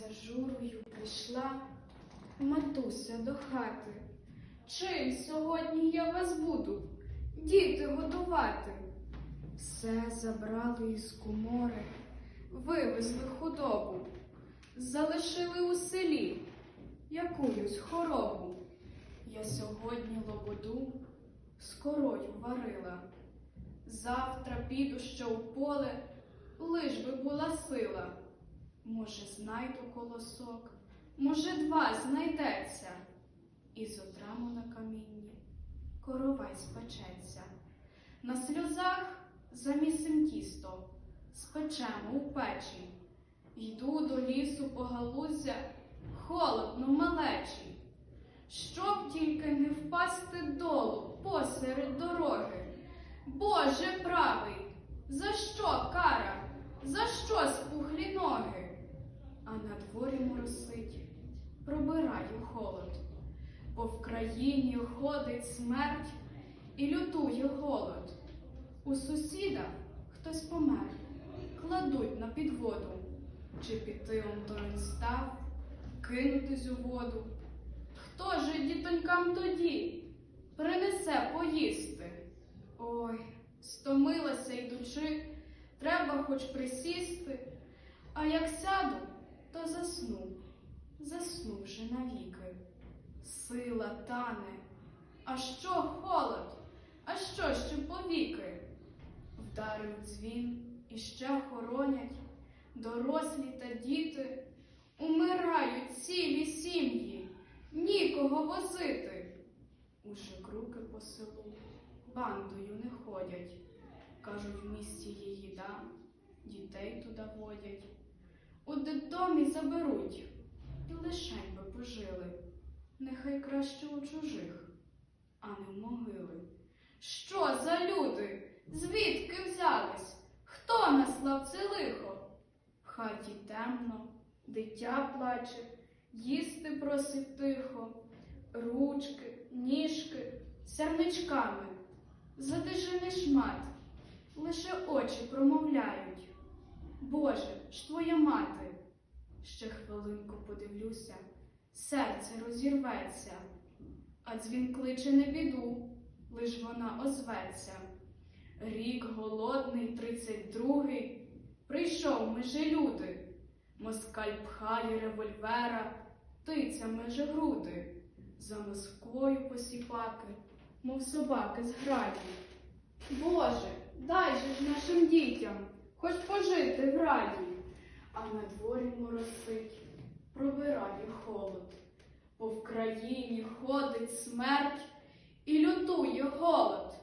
за журою прийшла матуся до хати. Чим сьогодні я вас буду, діти годувати? Все забрали із комори, вивезли худобу, залишили у селі якуюсь хоробу. Я сьогодні лободу з корою варила. Завтра піду ще у поле, лиш би була сила. Може, знайду колосок, може, два знайдеться. І з отраму на камінні коровай спечеться. На сльозах замісим тісто, спечемо у печі. Йду до лісу по галузя, холодно малечі. Щоб тільки не впасти долу посеред дороги. Боже правий, за що кара, за що спухлі? А на дворі моросить, пробираю холод, бо в країні ходить смерть і лютує голод. У сусіда хтось помер, кладуть на підводу, чи піти он то став, кинутись у воду. Хто же дітонькам тоді принесе поїсти? Ой, стомилася йдучи, треба хоч присісти, а як сяду, то засну, засну вже навіки. Сила тане, а що холод, а що ще повіки? Вдарив дзвін і ще хоронять дорослі та діти, умирають цілі сім'ї, нікого возити. Уже круки по селу бандою не ходять. Кажуть, в місті є їда, дітей туди водять. У дитомі заберуть, і лишень би пожили. Нехай краще у чужих, а не в могили. Що за люди? Звідки взялись? Хто наслав це лихо? В хаті темно, дитя плаче, їсти просить тихо, ручки, ніжки, сярничками, задижений шмат, лише очі промовляють. Боже ж твоя мати, ще хвилинку подивлюся, серце розірветься, а дзвін кличе не біду, лиш вона озветься. Рік голодний, тридцять другий, прийшов межи люди. Москаль пхає револьвера, тиця межи груди. За Москвою посіпаки, мов собаки з. Боже, дай же ж нашим дітям хоч пожити в раді, а на дворі моросить, пробирає холод, бо в країні ходить смерть і лютує голод.